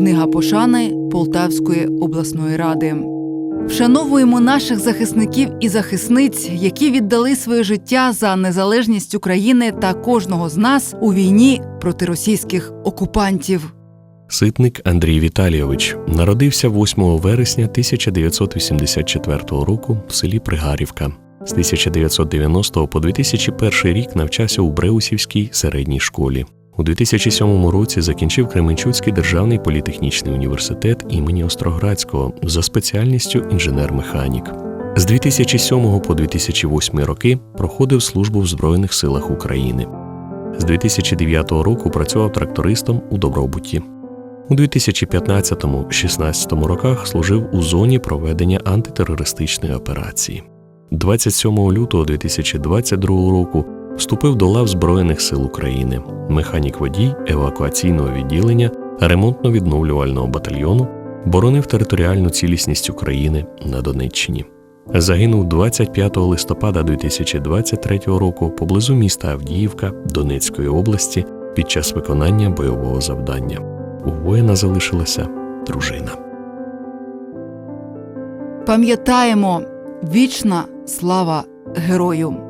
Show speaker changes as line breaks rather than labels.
Книга пошани Полтавської обласної ради. Вшановуємо наших захисників і захисниць, які віддали своє життя за незалежність України та кожного з нас у війні проти російських окупантів.
Ситник Андрій Віталійович народився 8 вересня 1984 року в селі Пригарівка. З 1990 по 2001 рік навчався у Бреусівській середній школі. У 2007 році закінчив Кременчуцький державний політехнічний університет імені Остроградського за спеціальністю інженер-механік. З 2007 по 2008 роки проходив службу в Збройних силах України. З 2009 року працював трактористом у Добробуті. У 2015-16 роках служив у зоні проведення антитерористичної операції. 27 лютого 2022 року вступив до лав Збройних сил України, механік водій евакуаційного відділення ремонтно-відновлювального батальйону, боронив територіальну цілісність України на Донеччині. Загинув 25 листопада 2023 року поблизу міста Авдіївка Донецької області під час виконання бойового завдання. У воїна залишилася дружина.
Пам'ятаємо вічна слава герою!